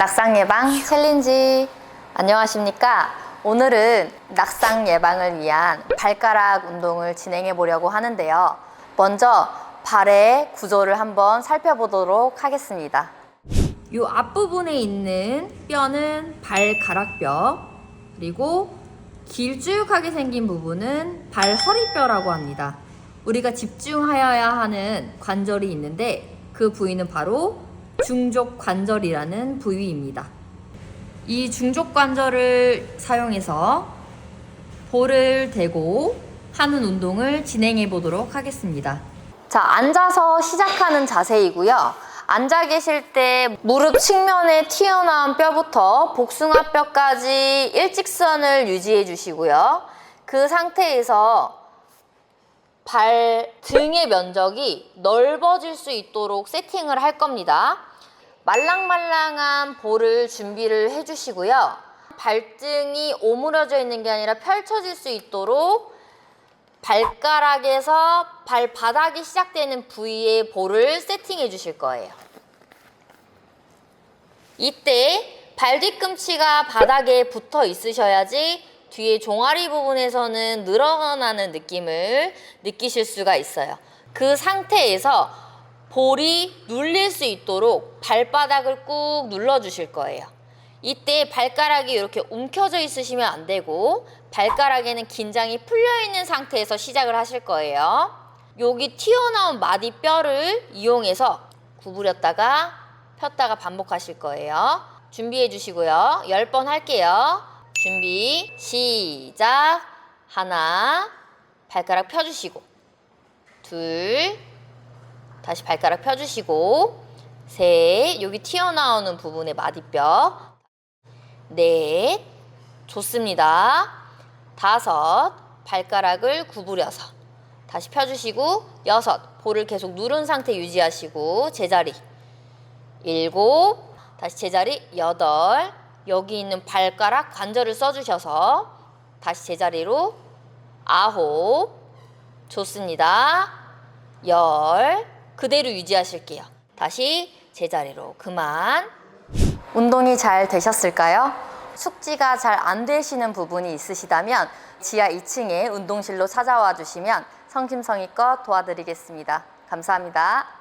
낙상 예방 챌린지 안녕하십니까? 오늘은 낙상 예방을 위한 발가락 운동을 진행해 보려고 하는데요. 먼저 발의 구조를 한번 살펴보도록 하겠습니다. 이 앞부분에 있는 뼈는 발가락뼈, 그리고 길쭉하게 생긴 부분은 발 허리뼈라고 합니다. 우리가 집중하여야 하는 관절이 있는데 그 부위는 바로 중족 관절이라는 부위입니다. 이 중족 관절을 사용해서 볼을 대고 하는 운동을 진행해 보도록 하겠습니다. 자, 앉아서 시작하는 자세이고요. 앉아 계실 때 무릎 측면에 튀어나온 뼈부터 복숭아뼈까지 일직선을 유지해 주시고요. 그 상태에서 발 등의 면적이 넓어질 수 있도록 세팅을 할 겁니다. 말랑말랑한 볼을 준비를 해주시고요. 발등이 오므려져 있는 게 아니라 펼쳐질 수 있도록 발가락에서 발바닥이 시작되는 부위에 볼을 세팅해 주실 거예요. 이때 발 뒤꿈치가 바닥에 붙어 있으셔야지 뒤에 종아리 부분에서는 늘어나는 느낌을 느끼실 수가 있어요. 그 상태에서 볼이 눌릴 수 있도록 발바닥을 꾹 눌러 주실 거예요. 이때 발가락이 이렇게 움켜져 있으시면 안 되고 발가락에는 긴장이 풀려 있는 상태에서 시작을 하실 거예요. 여기 튀어나온 마디뼈를 이용해서 구부렸다가 폈다가 반복하실 거예요. 준비해 주시고요. 10번 할게요. 준비, 시작. 하나, 발가락 펴주시고. 둘, 다시 발가락 펴주시고. 셋, 여기 튀어나오는 부분의 마디뼈. 넷, 좋습니다. 다섯, 발가락을 구부려서. 다시 펴주시고. 여섯, 볼을 계속 누른 상태 유지하시고. 제자리. 일곱, 다시 제자리 여덟, 여기 있는 발가락 관절을 써주셔서 다시 제자리로 아홉, 좋습니다. 열, 그대로 유지하실게요. 다시 제자리로 그만. 운동이 잘 되셨을까요? 숙지가 잘 안 되시는 부분이 있으시다면 지하 2층에 운동실로 찾아와 주시면 성심성의껏 도와드리겠습니다. 감사합니다.